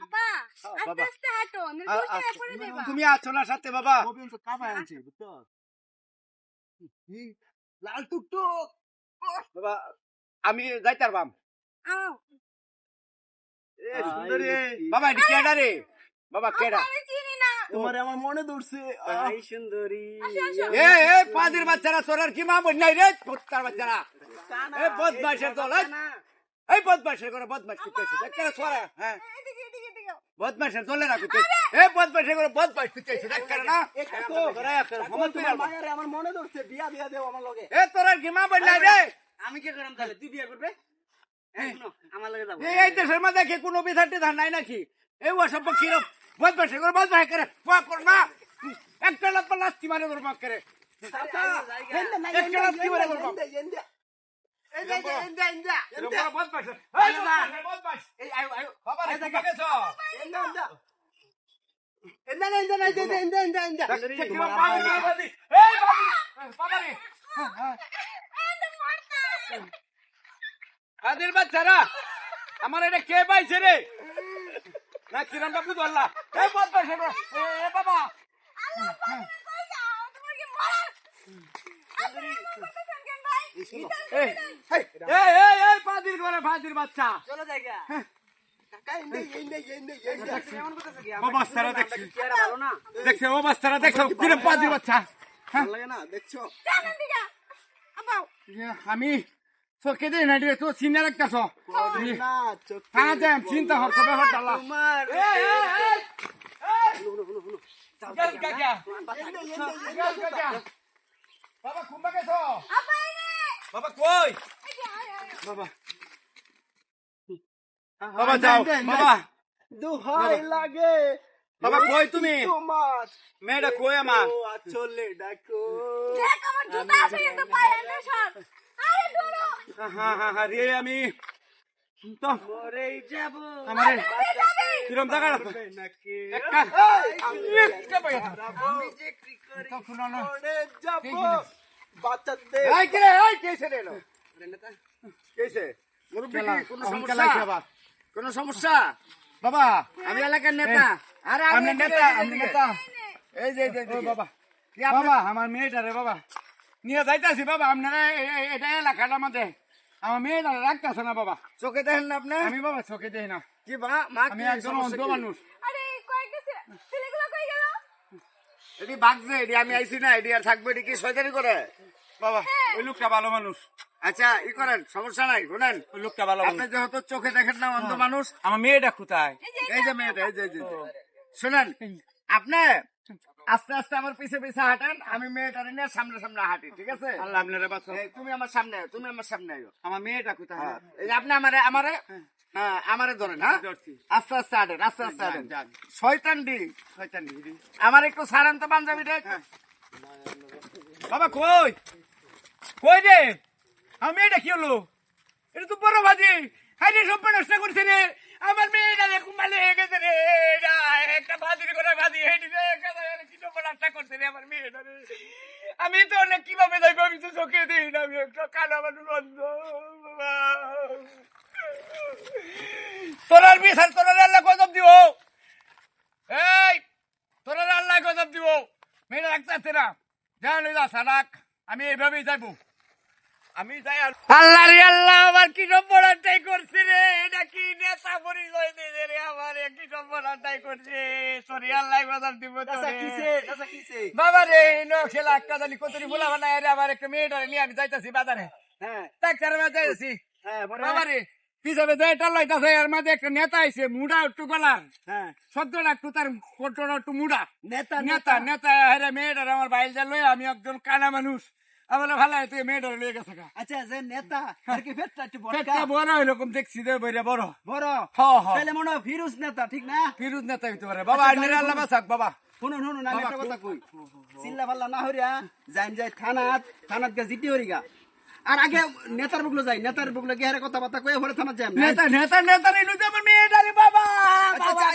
বাবা। দেবা তুমি আছো না সাথে বাবা। বুঝছ লাল টুকটুক। বাবা আমি যাইতার বাম। আও। এ সুন্দরী। বাবা এটা কেডা রে? বাবা কেডা? তোমার আমার মনে ধরছে। আহ, সুন্দরী। আসো, আসো। এ এ পাদির বাচ্চারা কি মা নাই রে? কুত্তার বাচ্চারা। এ বদমাইশের দল এই। বদমাইশের করে বদমাইশ করতেছে। একটা সোরা হ্যাঁ। বদমাইশের দলে না করতে এ বদমাইশের করে বদমাইশ করতেছে দেখ করে না। তোরা একটা সমান তুই। মায়ের আমার মনে ধরছে বিয়া দিয়া দেও আমার লগে। এ তোর আর কি মা বই নাই রে। আমি কি করাম তাহলে? তুই বিয়ে করবে? এই আমার লাগে যাব। এই দেশের মধ্যে কি কোনো বিচার টিধার নাই নাকি? এই ওসব কিরম বদমাইশ করে বদমাইশ করে পোয়া কর না। একটা লাভ লাস্তি তোর পাক করে একটা লাথি মারে বলব। কাদের বাচ্চারা আমার এটা কে পাইছে রে না কিরম বাবু ধরলা বাবা আল্লাহ পাক কই যাও তোমার কি মরার আপনি করতেছেন ভাই এই এই এই এই পাদির ঘরে পাদির বাচ্চা। চলো জায়গা? জানেন দিকে আপাও আমি চোখে দিই না তো চিনে রাখতেছ? হ্যাঁ চিন্তা। বাবা কুম্বা গেছো বাবা কই। বাবা। বাবা যাও। বাবা। দোহাই লাগে। বাবা কই তুমি? তোমার। মেয়েটা কই আমার? ও আচলে ডাকো। দেখ আমার জুতা আছে কিন্তু পায়ে এনে সর। আরে ধরো। হ্যাঁ হ্যাঁ হ্যাঁ রে আমি তো মরেই যাব। আমারে কিরম জায়গা নাকি? একটা আমি যে কি করি? তো শুনো না যাব। বাচ্চাদের এই কি রে এই কেসে রে লো কেসে মুরব্বি কোনো সমস্যা? কোনো সমস্যা? বাবা আমি এলাকার নেতা। আরে আমি নেতা আমি নেতা। এই যে এই বাবা। বাবা আমার মেয়েটা রে বাবা। নিয়ে যাইতাছি বাবা আপনারা এটা এলাকাটা আমাদের। আমার মেয়েটা রাখতেছে না বাবা। চোখে দেখেন না আপনি? আমি বাবা চোখে দেই না। কি মা মা আমি একজন অন্ধ মানুষ। আরে কয়েকটা ছেলেগুলো কই গেল? এটি বাগছে এটি আমি আইছি না এটি আর থাকবে এটি কি শয়তানি করে? বাবা ওই লোকটা ভালো মানুষ। আচ্ছা ই করেন সমস্যা নাই শুনেন। ওই লোকটা ভালো আপনি যেহেতু চোখে দেখেন না অন্ধ মানুষ। আমার মেয়েটা কোথায়? এই যে মেয়েটা এই যে এই যে, শুনেন আপনি আস্তে আস্তে আমার পিছে পিছে হাঁটেন আমি মেয়েটারে নিয়ে সামনে সামনে হাঁটি ঠিক আছে? আল্লাহ আপনারা বাঁচো তুমি আমার সামনে আয়, তুমি আমার সামনে আয়ো। আমার মেয়েটা কোথায়? হ্যাঁ, এই যে আপনি আমারে আমারে হ্যাঁ। আমারে ধরেন হ্যাঁ? আস্তে আস্তে হাঁটেন আস্তে আস্তে হাঁটেন। শয়তান ডি শয়তান দিদি। আমার একটু সারান তো পাঞ্জাবি রে বাবা কই? কই রে? আমার মেয়েটা কি হলো? এটা তো বড় ভাজি হাই রে সব নষ্ট করছে রে। আমার মেয়েটা রে কুমালে হয়ে গেছে রে। এটা একটা ভাজির করে ভাজি হেঁটে রে কি সব নষ্ট করছে রে আমার মেয়েটা রে। আমি তো অনেক কীভাবে যাইবো, আমি তো চোখে দিই না। আমি একটা মানুষ অন্ধ বাবা তোরার বিচার তোরার আল্লাহ গজব দিব। এই, তোরার আল্লাহ গজব দিব। মেয়েটা রাখতে না। লই যা, সারাক। আমি এইভাবেই যাইবো। আমি যাই আর আল্লাহ রে আল্লাহ আমার কি করছে রে? এটা কি নেতা পরিচয় দিয়েছে রে আমার? এ কি নম্বরটাই করছে? সরি আল্লাহ দিব বাবা রে ন খেলা একটা জানি কতরি বলা রে? আমার একটা মেয়েটারে নিয়ে আমি যাইতাছি বাজারে। হ্যাঁ। যাইতাছি। হ্যাঁ বাবা রে পিছনে দেয়টা লইতাছে এর মধ্যে একটা নেতা আইছে মুডা একটু গলার। হ্যাঁ। একটু তার কোটটা একটু মুডা। নেতা নেতা নেতা। হ্যাঁ মেয়েটার আমার বাইল যা লই আমি একজন কানা মানুষ। আমার ভালো হয় তুই মেয়েটার লয়ে গেছে আচ্ছা যে নেতা আর কি পেটটা একটু বড় পেটটা বড় এরকম দেখছি রে বইরে বড়। বড়? হ হ। তাহলে মনে হয় ফিরুজ নেতা ঠিক না? ফিরুজ নেতা হইতে পারে। বাবা আচ্ছা, আন্নের গাড়ি আল্লাহ। বাসাক বাবা। শুনুন শুনুন আমি একটা কথা কই। চিল্লা পাল্লা না হরিয়া যাইন যাই থানাত থানাত গা জিটি হরিগা আর আগে নেতার বুকলো যাই নেতার বুকলো গিয়ে হারে কথাবার্তা কয়ে পরে থানাত যাই নেতা নেতা নেতা রে লুতে আমার মেয়েটারে বাবা। আচ্ছা আচ্ছা